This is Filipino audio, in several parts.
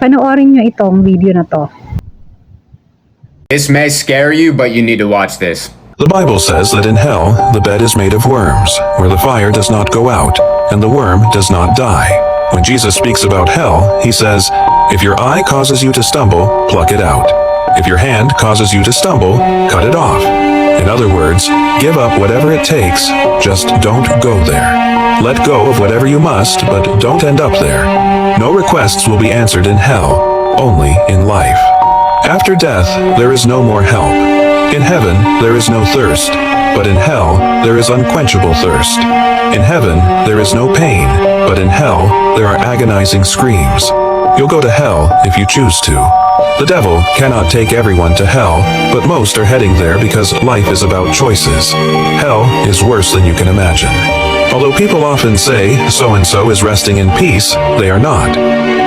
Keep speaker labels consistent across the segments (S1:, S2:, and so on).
S1: Panoorin nyo itong video na to.
S2: This may scare you, but you need to watch this.
S3: The Bible says that in hell the bed is made of worms, where the fire does not go out, and the worm does not die. When Jesus speaks about hell, he says, If your eye causes you to stumble, pluck it out. If your hand causes you to stumble, cut it off. In other words, give up whatever it takes, just don't go there. Let go of whatever you must, but don't end up there. No requests will be answered in hell, only in life. After death, there is no more help. In heaven, there is no thirst, but in hell, there is unquenchable thirst. In heaven, there is no pain, but in hell, there are agonizing screams. You'll go to hell if you choose to. The devil cannot take everyone to hell, but most are heading there because life is about choices. Hell is worse than you can imagine. Although people often say so and so is resting in peace, they are not.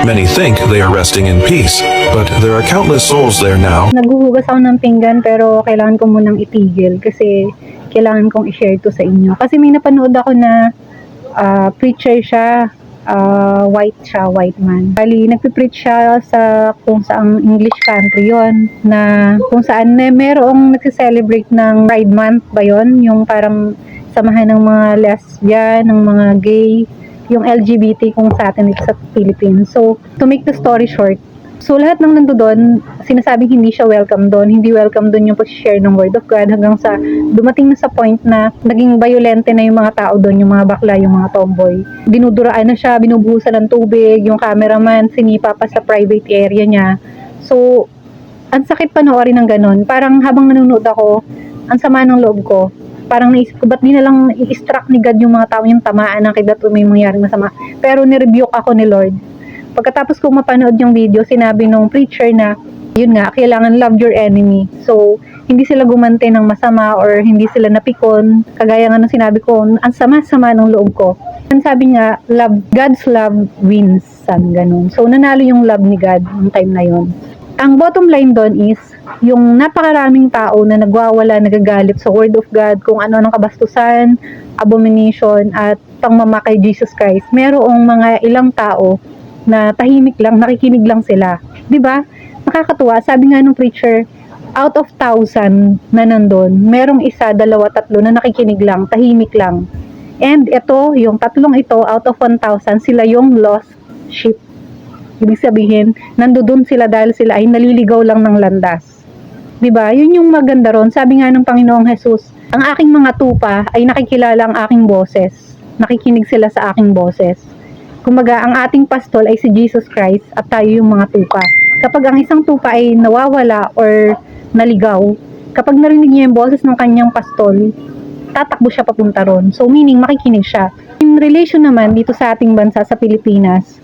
S3: Many think they are resting in peace, but there are countless souls there now
S1: Naghuhugas ako ng pinggan pero kailangan ko munang itigil kasi kailangan kong i-share to sa inyo. Kasi may napanood ako na ah, preacher siya, ah, white siya, white man. Bali, nagpipreach siya sa kung saang English country yon na kung saan na merong nagsiselebrate ng Pride Month ba yon Yung parang samahan ng mga lesbian, ng mga gay, yung LGBT kung sa atin dito sa Philippines. So, to make the story short, So, lahat ng nando doon, sinasabing hindi siya welcome doon. Hindi welcome doon yung pag-share ng Word of God hanggang sa dumating na sa point na naging violente na yung mga tao doon, yung mga bakla, yung mga tomboy. Dinuduraan na siya, binubuhusan ng tubig, yung cameraman, sinipa pa sa private area niya. So, ang sakit panoorin ng ganun. Parang habang nanonood ako, ang sama ng loob ko. Parang naisip ko, ba't di na lang i-struck ni God yung mga tao yung tamaan ng kidat o may mangyaring masama. Pero nirebuke ako ni Lord. Pagkatapos kong mapanood yung video, sinabi nung preacher na, yun nga, kailangan love your enemy. So, hindi sila gumante ng masama or hindi sila napikon. Kagaya nga nung sinabi ko, ang sama-sama ng loob ko. Ang sabi niya, love, God's love wins. San, ganun. So, nanalo yung love ni God ng time na yun. Ang bottom line doon is, yung napakaraming tao na nagwawala, nagagalit sa word of God, kung ano-anong kabastusan, abomination, at pangmama kay Jesus Christ, merong mga ilang tao na tahimik lang, nakikinig lang sila. ba? Nakakatuwa. Sabi nga nung preacher, out of thousand na nandun, merong isa, dalawa, tatlo na nakikinig lang, tahimik lang. And ito, yung tatlong ito, out of 1,000, sila yung lost sheep. Ibig sabihin, nandoon sila dahil sila ay naliligaw lang ng landas. 'Di ba? Yun yung maganda ron. Sabi nga ng Panginoong Jesus, ang aking mga tupa ay nakikilala ang aking boses. Nakikinig sila sa aking boses. Kumaga, ang ating pastol ay si Jesus Christ at tayo yung mga tupa. Kapag ang isang tupa ay nawawala or naligaw, kapag narinig niya yung boses ng kanyang pastol, tatakbo siya papunta ron. So, meaning, makikinig siya. In relation naman dito sa ating bansa, sa Pilipinas,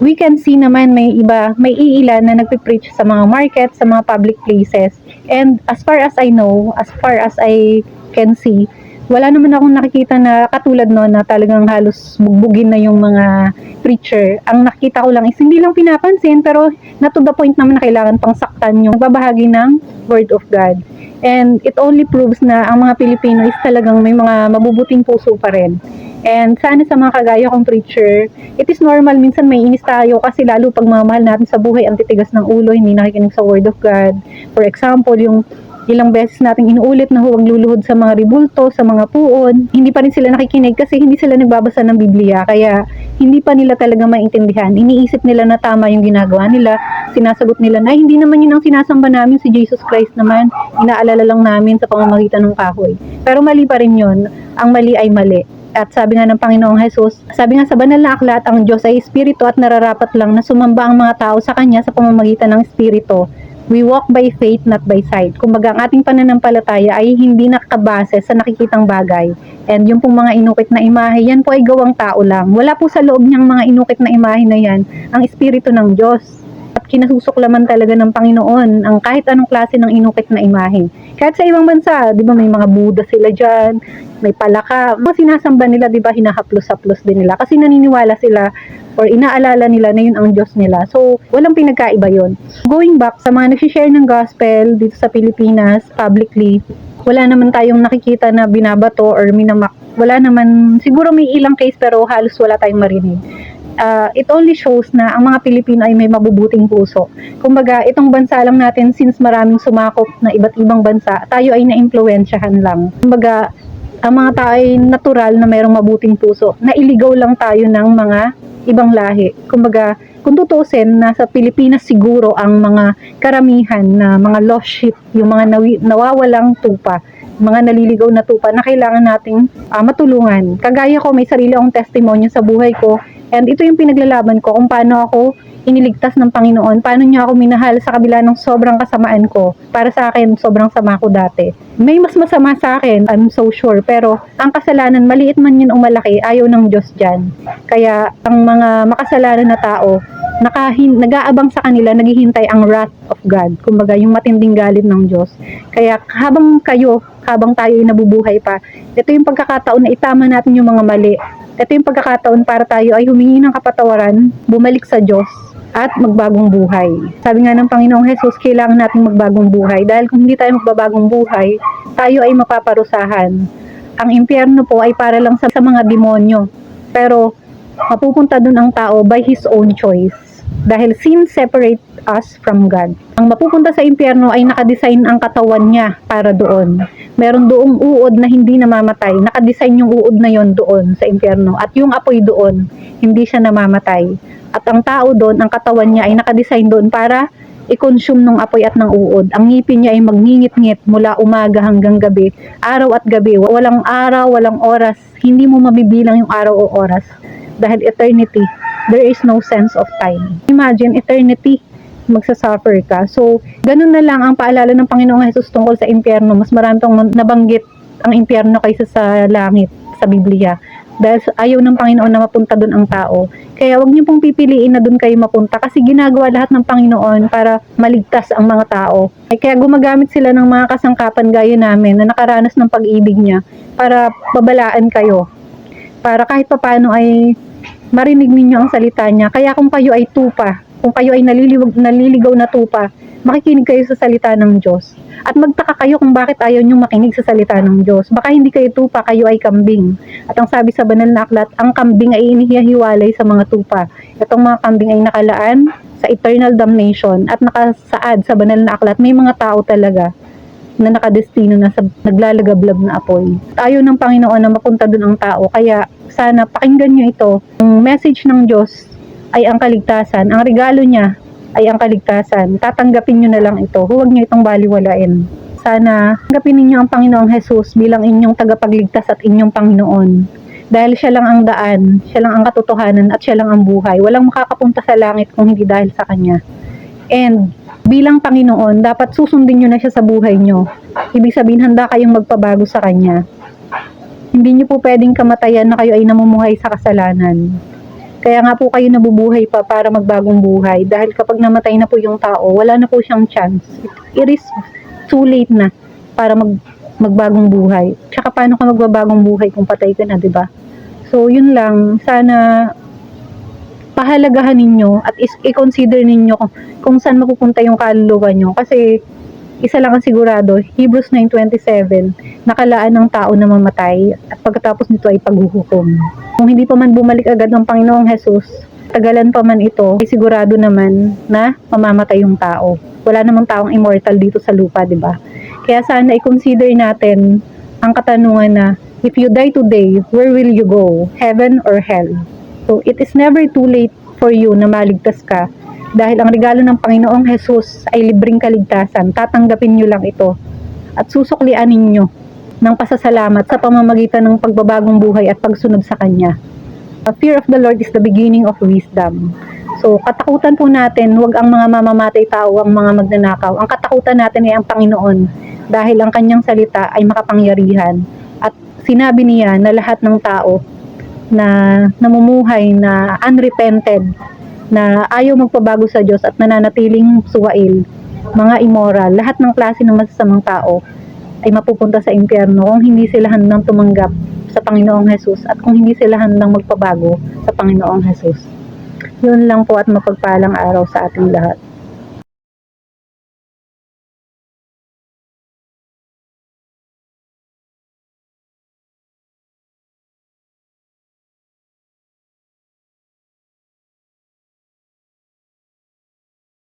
S1: we can see naman may iba, may iilan na nagpipreach sa mga market, sa mga public places. And as far as I know, as far as I can see, wala naman akong nakikita na katulad no na talagang halos bugbugin na yung mga preacher. Ang nakita ko lang is hindi lang pinapansin pero na to the point naman na kailangan pang saktan yung nagbabahagi ng Word of God. And it only proves na ang mga Pilipino is talagang may mga mabubuting puso pa rin. And sana sa mga kagaya kong preacher, it is normal, minsan may inis tayo kasi lalo pag mamahal natin sa buhay, ang titigas ng ulo, hindi nakikinig sa Word of God. For example, yung ilang beses nating inuulit na huwag luluhod sa mga ribulto, sa mga puon. Hindi pa rin sila nakikinig kasi hindi sila nagbabasa ng Biblia. Kaya hindi pa nila talaga maintindihan. Iniisip nila na tama yung ginagawa nila. Sinasagot nila na hindi naman yun ang sinasamba namin si Jesus Christ naman. Inaalala lang namin sa pamamagitan ng kahoy. Pero mali pa rin yun. Ang mali ay mali. At sabi nga ng Panginoong Jesus, sabi nga sa banal na aklat, ang Diyos ay Espiritu at nararapat lang na sumamba ang mga tao sa Kanya sa pamamagitan ng Espiritu. We walk by faith, not by sight. Kumbaga, ang ating pananampalataya ay hindi nakabase sa nakikitang bagay. And yung pong mga inukit na imahe, yan po ay gawang tao lang. Wala po sa loob niyang mga inukit na imahe na yan ang Espiritu ng Diyos. Kinasusuklaman talaga ng Panginoon ang kahit anong klase ng inukit na imahe. Kahit sa ibang bansa, di ba may mga Buddha sila dyan, may palaka. Mga sinasamba nila, di ba, hinahaplos-haplos din nila. Kasi naniniwala sila or inaalala nila na yun ang Diyos nila. So, walang pinagkaiba yon. Going back sa mga nagsishare ng gospel dito sa Pilipinas, publicly, wala naman tayong nakikita na binabato or minamak. Wala naman, siguro may ilang case pero halos wala tayong marinig. Uh, it only shows na ang mga Pilipino ay may mabubuting puso. Kumbaga, itong bansa lang natin, since maraming sumakop na iba't ibang bansa, tayo ay naimpluwensyahan lang. Kumbaga, ang mga tao ay natural na mayroong mabuting puso. Nailigaw lang tayo ng mga ibang lahi. Kumbaga, kung tutusin, nasa Pilipinas siguro ang mga karamihan na mga lost sheep, yung mga nawi- nawawalang tupa, mga naliligaw na tupa na kailangan nating ah, matulungan. Kagaya ko, may sarili akong testimonya sa buhay ko and ito yung pinaglalaban ko kung paano ako iniligtas ng Panginoon, paano niya ako minahal sa kabila ng sobrang kasamaan ko. Para sa akin, sobrang sama ko dati. May mas masama sa akin, I'm so sure, pero ang kasalanan, maliit man yun o malaki, ayaw ng Diyos dyan. Kaya ang mga makasalanan na tao, nakahin, nag-aabang sa kanila, naghihintay ang wrath of God. Kumbaga, yung matinding galit ng Diyos. Kaya habang kayo, habang tayo ay nabubuhay pa, ito yung pagkakataon na itama natin yung mga mali. Ito yung pagkakataon para tayo ay humingi ng kapatawaran, bumalik sa Diyos, at magbagong buhay. Sabi nga ng Panginoong Jesus, kailangan natin magbagong buhay. Dahil kung hindi tayo magbabagong buhay, tayo ay mapaparusahan. Ang impyerno po ay para lang sa, sa mga demonyo. Pero mapupunta dun ang tao by his own choice. Dahil sin separate us from God. Ang mapupunta sa impyerno ay nakadesign ang katawan niya para doon. Meron doong uod na hindi namamatay. Nakadesign yung uod na yon doon sa impyerno. At yung apoy doon, hindi siya namamatay. At ang tao doon, ang katawan niya ay nakadesign doon para i-consume ng apoy at ng uod. Ang ngipin niya ay magngingit-ngit mula umaga hanggang gabi, araw at gabi. Walang araw, walang oras. Hindi mo mabibilang yung araw o oras. Dahil eternity, there is no sense of time. Imagine, eternity, magsasuffer ka. So, ganun na lang ang paalala ng Panginoong Jesus tungkol sa impyerno. Mas marami tong nabanggit ang impyerno kaysa sa langit sa Biblia. Dahil ayaw ng Panginoon na mapunta doon ang tao. Kaya wag niyo pong pipiliin na doon kayo mapunta kasi ginagawa lahat ng Panginoon para maligtas ang mga tao. Ay kaya gumagamit sila ng mga kasangkapan gaya namin na nakaranas ng pag-ibig niya para babalaan kayo. Para kahit papano ay marinig ninyo ang salita niya. Kaya kung kayo ay tupa, kung kayo ay naliliwag, naliligaw na tupa, makikinig kayo sa salita ng Diyos. At magtaka kayo kung bakit ayaw nyo makinig sa salita ng Diyos. Baka hindi kayo tupa, kayo ay kambing. At ang sabi sa banal na aklat, ang kambing ay inihihiwalay sa mga tupa. Itong mga kambing ay nakalaan sa eternal damnation at nakasaad sa banal na aklat. May mga tao talaga na nakadestino na sa naglalagablab na apoy. Ayaw ng Panginoon na mapunta doon ang tao. Kaya sana pakinggan nyo ito. Ang message ng Diyos ay ang kaligtasan. Ang regalo niya ay ang kaligtasan. Tatanggapin nyo na lang ito. Huwag nyo itong baliwalain. Sana tanggapin ninyo ang Panginoong Jesus bilang inyong tagapagligtas at inyong Panginoon. Dahil siya lang ang daan, siya lang ang katotohanan at siya lang ang buhay. Walang makakapunta sa langit kung hindi dahil sa Kanya. And bilang Panginoon, dapat susundin nyo na siya sa buhay nyo. Ibig sabihin, handa kayong magpabago sa Kanya. Hindi nyo po pwedeng kamatayan na kayo ay namumuhay sa kasalanan. Kaya nga po kayo nabubuhay pa para magbagong buhay. Dahil kapag namatay na po yung tao, wala na po siyang chance. It is too late na para mag, magbagong buhay. Tsaka paano ka magbabagong buhay kung patay ka na, di ba? So, yun lang. Sana pahalagahan ninyo at i-consider ninyo kung, kung saan mapupunta yung kaluluwa nyo. Kasi isa lang ang sigurado, Hebrews 9.27, nakalaan ng tao na mamatay at pagkatapos nito ay paghuhukom. Kung hindi pa man bumalik agad ng Panginoong Jesus, tagalan pa man ito, ay sigurado naman na mamamatay yung tao. Wala namang taong immortal dito sa lupa, di ba? Kaya sana i-consider natin ang katanungan na, if you die today, where will you go? Heaven or hell? So, it is never too late for you na maligtas ka dahil ang regalo ng Panginoong Jesus ay libreng kaligtasan. Tatanggapin nyo lang ito at susuklian ninyo ng pasasalamat sa pamamagitan ng pagbabagong buhay at pagsunod sa Kanya. The fear of the Lord is the beginning of wisdom. So, katakutan po natin, huwag ang mga mamamatay tao, ang mga magnanakaw. Ang katakutan natin ay ang Panginoon dahil ang kanyang salita ay makapangyarihan. At sinabi niya na lahat ng tao na namumuhay na unrepented, na ayaw magpabago sa Diyos at nananatiling suwail, mga immoral, lahat ng klase ng masasamang tao ay mapupunta sa impyerno kung hindi sila handang tumanggap sa Panginoong Jesus at kung hindi sila handang magpabago sa Panginoong Jesus. Yun lang po at mapagpalang araw sa ating lahat.